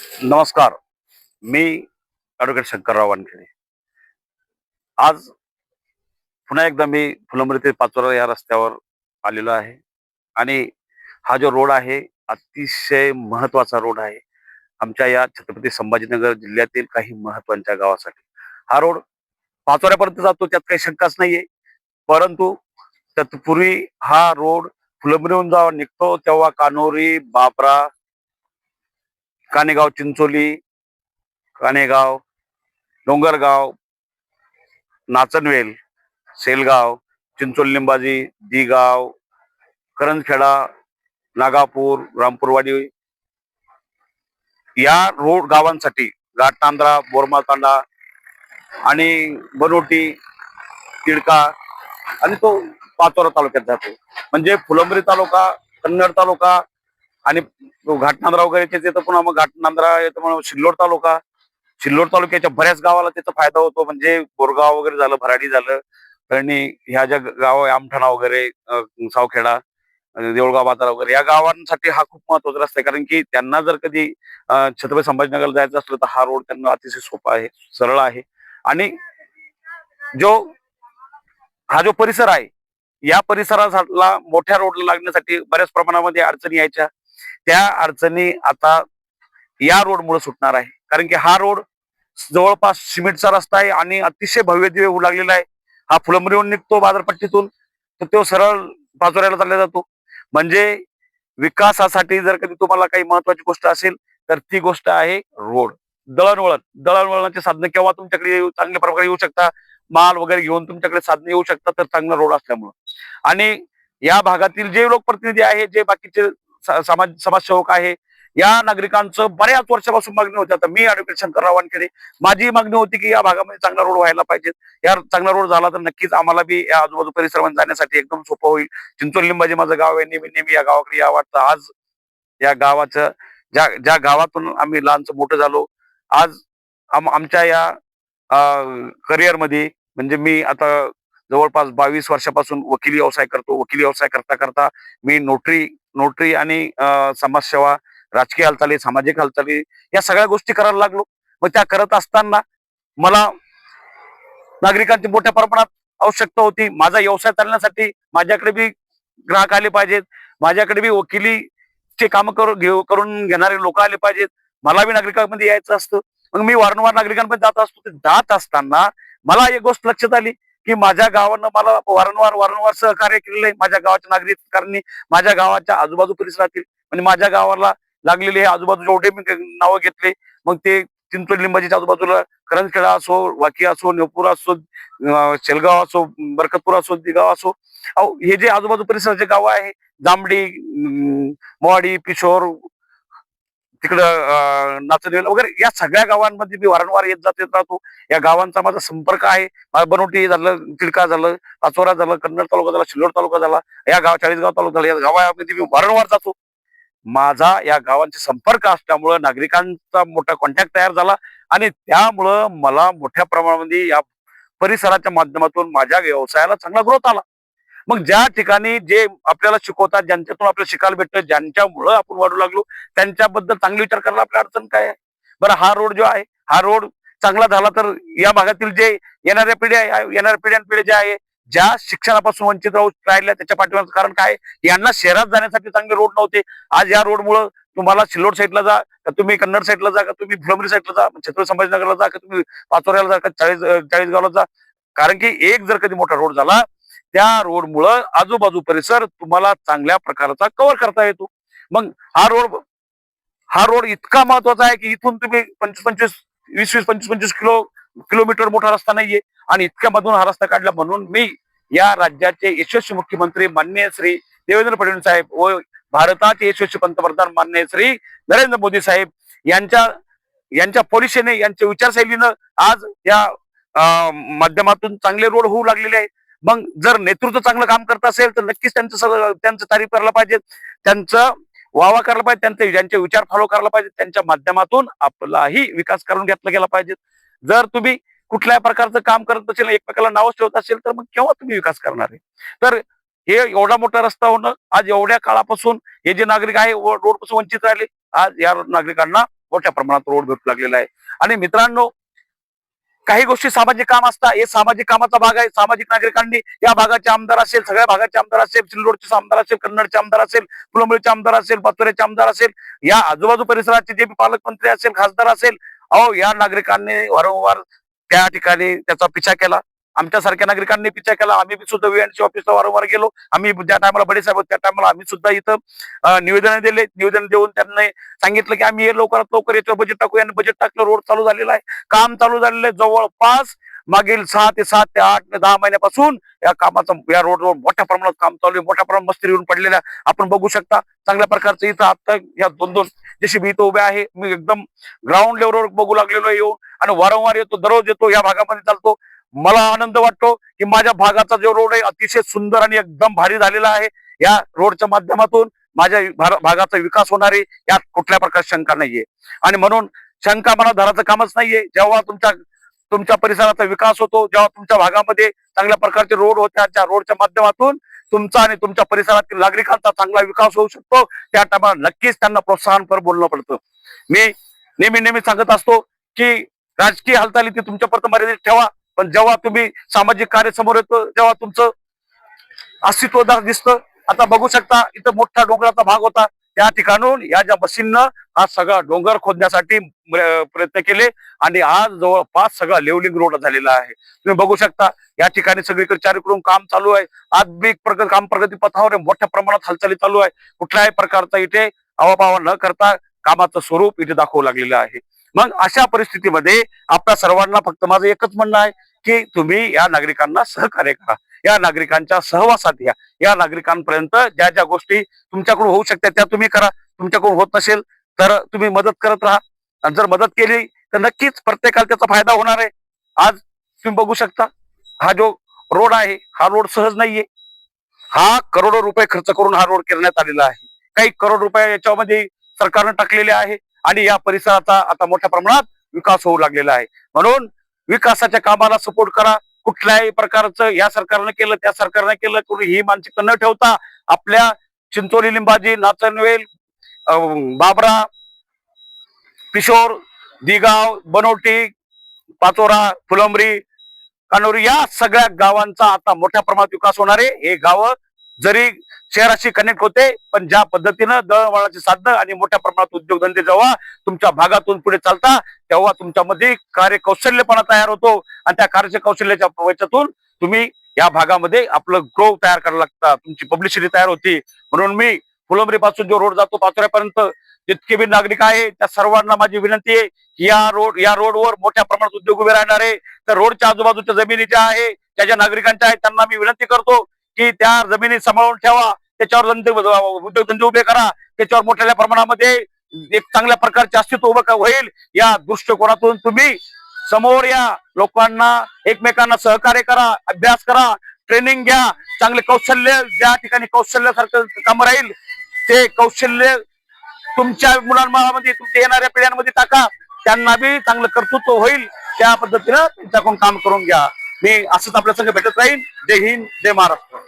नमस्कार मी ॲडव्होकेट शंकरराव वानखेडे. आज पुन्हा एकदा मी फुलंबरी ते पाचोरा या रस्त्यावर आलेलो आहे आणि हा जो रोड आहे अतिशय महत्त्वाचा रोड आहे. आमच्या या छत्रपती संभाजीनगर जिल्ह्यातील काही महत्त्वाच्या गावासाठी. हा रोड पाचोऱ्यापर्यंत जातो त्यात काही शंकाच नाहीये. परंतु तत्पूर्वी हा रोड फुलंबरीहून जेव्हा निघतो तेव्हा कानोरी बाबरा कानेगाव चिंचोली कानेगाव डोंगरगाव नाचनवेल सेलगाव चिंचोली लिंबाजी दिगाव करंजखेडा नागापूर रामपूरवाडी या रोड गावांसाठी घाटनांद्रा बोरमातांडा आणि बनोटी तिडका आणि तो पाचोरा तालुक्यात जातो. म्हणजे फुलंब्री तालुका कन्नड तालुका आणि तो घाटनांद्रा वगैरे तिथं पुन्हा मग घाटनांद्रा येतो म्हणून सिल्लोड तालुका. सिल्लोड तालुक्याच्या बऱ्याच गावाला त्याचा फायदा होतो म्हणजे बोरगाव वगैरे झालं भराडी झालं आणि ह्या ज्या गाव आहे आमठाणा वगैरे सावखेडा देऊळगाव बाजार वगैरे या गावांसाठी हा खूप महत्त्वाचा रस्ता आहे. कारण की त्यांना जर कधी छत्रपती संभाजीनगरला जायचं असलं तर हा रोड त्यांना अतिशय सोपा आहे सरळ आहे. आणि जो हा जो परिसर आहे या परिसराला मोठ्या रोडला लागण्यासाठी बऱ्याच प्रमाणामध्ये अडचणी यायच्या. त्या अडचणी आता या रोडमुळे सुटणार आहे. कारण की हा रोड जवळपास सिमेंटचा रस्ता आहे आणि अतिशय भव्य दिव्य होऊ लागलेला आहे. हा फुलंबरीहून निघतो बाजारपट्टीतून तर तो सरळ पाचोऱ्याला चालला जातो. म्हणजे विकासासाठी जर कधी तुम्हाला काही महत्वाची गोष्ट असेल तर ती गोष्ट आहे रोड दळणवळण. दळणवळणाची साधनं केव्हा तुमच्याकडे येऊ- चांगल्या प्रकारे येऊ शकता? माल वगैरे घेऊन तुमच्याकडे साधनं येऊ शकतात तर चांगला रोड असल्यामुळं. आणि या भागातील जे लोकप्रतिनिधी आहे जे बाकीचे समाज समाजसेवक आहे. या नागरिकांचं बऱ्याच वर्षापासून मागणी होती. आता मी ऍडव्होकेट शंकरराव वानखेडे. माझी मागणी होती की या भागामध्ये चांगला रोड व्हायला पाहिजे. या चांगला रोड झाला तर नक्कीच आम्हाला बी या आजूबाजू परिसरामध्ये जाण्यासाठी एकदम सोपं होईल. चिंचोली लिंबाजी माझं गाव आहे. नेहमी नेहमी या गावाकडे या वाटतं. आज या गावाचं ज्या ज्या गावातून आम्ही लहानचं मोठं झालो आज आमच्या या करिअरमध्ये म्हणजे मी आता जवळपास बावीस वर्षापासून वकिली व्यवसाय करतो. वकिली व्यवसाय करता करता मी नोटरी नोटरी आणि अं, समाजसेवा राजकीय हालचाली सामाजिक हालचाली या सगळ्या गोष्टी करायला लागलो. मग त्या करत असताना मला नागरिकांची मोठ्या प्रमाणात आवश्यकता होती. माझा व्यवसाय चालण्यासाठी माझ्याकडे बी ग्राहक आले पाहिजेत. माझ्याकडे बी वकिलीचे काम करून घेऊ करून घेणारे लोक आले पाहिजेत. मला बी नागरिकांमध्ये यायचं असतं. मग मी वारंवार नागरिकांमध्ये जात असतो. ते जात असताना मला एक गोष्ट लक्षात आली. की माझ्या गावानं मला वारंवार वारंवार सहकार्य केलेलं आहे माझ्या गावाच्या नागरिकांनी माझ्या गावाच्या आजूबाजू परिसरातील म्हणजे माझ्या गावाला लागलेले हे आजूबाजूचे मी नावं घेतले मग ते चिंचोली लिंबाजीच्या आजूबाजूला करंजखेडा असो वाकी असो नेपूर असो शेलगाव असो बरकतपूर असो दिगाव असो अहो हे जे आजूबाजू परिसराचे गाव आहे जांभडी मोवाडी पिशोर तिकडं अं, नाचनेल वगैरे या सगळ्या गावांमध्ये मी वारंवार येत जात येत राहतो. या गावांचा माझा संपर्क आहे. माझं झालं तिडका झालं पाचोरा झालं कन्नड तालुका झाला शिल्लोड तालुका झाला या गाव चाळीसगाव तालुका झाला या गावामध्ये मी वारंवार जातो. माझा या गावांचे संपर्क असल्यामुळं नागरिकांचा मोठा कॉन्टॅक्ट तयार झाला आणि त्यामुळं मला मोठ्या प्रमाणामध्ये या परिसराच्या माध्यमातून माझ्या व्यवसायाला चांगला ग्रोथ आला. मग ज्या ठिकाणी जे आपल्याला शिकवतात ज्यांच्यातून आपल्याला शिकायला भेटतं ज्यांच्यामुळं आपण वाढू लागलो त्यांच्याबद्दल चांगली विचार करायला आपल्या अडचण काय आहे? बरं हा रोड जो आहे हा रोड चांगला झाला तर या भागातील जे येणाऱ्या पिढ्या येणाऱ्या पिढ्यान पिढ्या ज्या आहे ज्या शिक्षणापासून वंचित राहू राहिल्या त्याच्या पाठीमागचं कारण काय यांना शहरात जाण्यासाठी चांगले रोड नव्हते. आज या रोडमुळं तुम्हाला सिल्लोड साईडला जा का तुम्ही कन्नड साईडला जा का तुम्ही फुलंबरी साईडला जा छत्रपती संभाजीनगरला जा का तुम्ही पाचोऱ्याला जा का चाळीस चाळीसगावला जा? कारण की एक जर कधी मोठा रोड झाला त्या रोडमुळं आजूबाजू परिसर तुम्हाला चांगल्या प्रकारचा कव्हर करता येतो. मग हा रोड हा रोड इतका महत्त्वाचा आहे की इथून तुम्ही पंचवीस पंचवीस वीस वीस पंचवीस पंचवीस किलो किलोमीटर मोठा रस्ता नाहीये. आणि इतक्या मधून हा रस्ता काढला म्हणून मी या राज्याचे यशस्वी मुख्यमंत्री माननीय श्री देवेंद्र फडणवीस साहेब व भारताचे यशस्वी पंतप्रधान माननीय श्री नरेंद्र मोदी साहेब यांच्या यांच्या पॉलिसीने यांच्या विचारशैलीनं आज या माध्यमातून चांगले रोड होऊ लागलेले आहेत. मग जर नेतृत्व चांगलं काम करत असेल तर नक्कीच त्यांचं सगळं त्यांचं तारीफ करायला पाहिजे. त्यांचं वावा करायला पाहिजे त्यांचे ज्यांचे विचार फॉलो करायला पाहिजे त्यांच्या माध्यमातून आपलाही विकास करून घेतला गेला पाहिजे. जर तुम्ही कुठल्याही प्रकारचं काम करत असेल एकमेकाला नावच ठेवत असेल तर मग केव्हा तुम्ही विकास करणार आहे? तर हे एवढा मोठा रस्ता होणं आज एवढ्या काळापासून हे जे नागरिक आहे रोडपासून वंचित राहिले आज या नागरिकांना मोठ्या प्रमाणात रोड भेटू लागलेला आहे. आणि मित्रांनो काही गोष्टी सामाजिक काम असतात हे सामाजिक कामाचा भाग आहे. सामाजिक नागरिकांनी या भागाचे आमदार असेल सगळ्या भागाचे आमदार असेल सिल्लोडचे आमदार असेल कन्नडचे आमदार असेल फुलंबळीचे आमदार असेल पाचोऱ्याचे आमदार असेल या आजूबाजू परिसराचे जे पालकमंत्री असेल खासदार असेल अहो या नागरिकांनी वारंवार त्या ठिकाणी त्याचा पिछा केला. आमच्यासारख्या नागरिकांनी पिछा केला. आम्ही सुद्धा व्हीएनसी ऑफिसला वारंवार गेलो. आम्ही ज्या टायमाला बडे साहेब होते, त्या टायमाला आम्ही सुद्धा इथं निवेदन दिले. निवेदन देऊन त्यांनी सांगितलं की आम्ही हे लवकरात लवकर याच्यावर बजेट टाकू आणि बजेट टाकलं रोड चालू झालेला आहे. काम चालू झालेलं आहे. जवळपास मागील सहा ते सात ते आठ ते दहा महिन्यापासून या कामाचं या रोडवर मोठ्या प्रमाणात काम चालू आहे. मोठ्या प्रमाणात मस्ती येऊन पडलेल्या आपण बघू शकता चांगल्या प्रकारचं इथं आता या दोन दोन जशी मी इथं उभे आहे. मी एकदम ग्राउंड लेवलवर बघू लागलेलो येऊ येऊन. आणि वारंवार येतो दररोज येतो या भागामध्ये चालतो. मला आनंद वाटतो की माझ्या भागाचा जो रोड आहे अतिशय सुंदर आणि एकदम भारी झालेला आहे. या रोडच्या माध्यमातून माझ्या भागाचा विकास होणार आहे. यात कुठल्या प्रकारची शंका नाहीये. आणि म्हणून शंका मला धराचं कामच नाहीये. जेव्हा तुमच्या तुमच्या परिसराचा विकास होतो जेव्हा तुमच्या भागामध्ये चांगल्या प्रकारचे रोड होत्या त्या रोडच्या माध्यमातून तुमचा आणि तुमच्या परिसरातील नागरिकांचा चांगला विकास होऊ शकतो. त्या टायमाला नक्कीच त्यांना प्रोत्साहन कर बोलणं पडतं. मी नेहमी नेहमी सांगत असतो की राजकीय हालचाली ती तुमच्यापर्यंत मर्यादित ठेवा. पण जेव्हा तुम्ही सामाजिक कार्य समोर येतो तेव्हा तुमचं अस्तित्वदार दिसतं. आता बघू शकता इथं मोठा डोंगराचा भाग होता. त्या ठिकाणून या ज्या मशीननं हा सगळा डोंगर खोदण्यासाठी प्रयत्न केले. आणि आज जवळपास सगळा लेवलिंग रोड झालेला आहे. तुम्ही बघू शकता या ठिकाणी सगळीकडे चारीकडून काम चालू आहे. आज बी प्रगत काम प्रगती पथावर मोठ्या प्रमाणात हालचाली चालू आहे. कुठल्याही प्रकारचा इथे आवाबावा न करता कामाचं स्वरूप इथे दाखवू लागलेलं आहे. मग अशा परिस्थितीमध्ये आपल्या सर्वांना फक्त माझं एकच म्हणणं आहे की तुम्ही या नागरिकांना सहकार्य करा. या नागरिकांच्या सहवासात या. या नागरिकांपर्यंत ज्या ज्या गोष्टी तुमच्याकडून होऊ शकतात त्या तुम्ही करा. तुमच्याकडून होत नसेल तर तुम्ही मदत करत राहा. आणि जर मदत केली तर नक्कीच प्रत्येकाला त्याचा फायदा होणार आहे. आज तुम्ही बघू शकता हा जो रोड आहे हा रोड सहज नाहीये. हा करोडो रुपये खर्च करून हा रोड करण्यात आलेला आहे. काही करोड रुपये याच्यामध्ये सरकारनं टाकलेले आहे आणि या परिसराचा आता मोठ्या प्रमाणात विकास होऊ लागलेला आहे. म्हणून विकासाच्या कामाला सपोर्ट करा. कुठल्याही प्रकारचं या सरकारनं केलं त्या सरकारनं केलं कोणी ही मानसिक न ठेवता आपल्या चिंचोली लिंबाजी नाचनवेल अं, बाबरा पिशोर दिगाव बनोटी पाचोरा फुलंबरी कानोरी या सगळ्या गावांचा आता मोठ्या प्रमाणात विकास होणार आहे. हे गावं जरी शहराशी कनेक्ट होते पण ज्या पद्धतीनं दळणवळणाची साधनं आणि मोठ्या प्रमाणात उद्योगधंदे जेव्हा तुमच्या भागातून पुढे चालता तेव्हा तुमच्यामध्ये कार्यकौशल्यपणा तयार होतो. आणि त्या कार्यकौशल्याच्या वेच्यातून तुम्ही या भागामध्ये आपलं ग्रो तयार करायला लागता. तुमची पब्लिसिटी तयार होती. म्हणून मी फुलंबरी पासून जो रोड जातो पाचोऱ्यापर्यंत जितके बी नागरिक आहे त्या सर्वांना माझी विनंती आहे की या रोड या रोडवर मोठ्या प्रमाणात उद्योग उभे राहणार आहे तर रोडच्या आजूबाजूच्या जमिनी ज्या आहे त्या ज्या नागरिकांच्या आहेत त्यांना मी विनंती करतो की त्या जमिनी सांभाळून ठेवा त्याच्यावर उद्योगधंदे उभे करा त्याच्यावर मोठ्या प्रमाणामध्ये एक चांगल्या प्रकारचे अस्तित्व उभं होईल. या दृष्टिकोनातून तुम्ही समोर या लोकांना एकमेकांना सहकार्य करा अभ्यास करा ट्रेनिंग घ्या चांगले कौशल्य ज्या ठिकाणी कौशल्यासारखं काम राहील ते कौशल्य तुमच्या मुलांमध्ये तुमच्या येणाऱ्या पिढ्यांमध्ये टाका. त्यांना बी चांगलं कर्तृत्व होईल. त्या पद्धतीनं त्यांच्याकडून काम करून घ्या. मी असंच आपल्या संघ भेटत राहीन. जय हिंद जय महाराष्ट्र.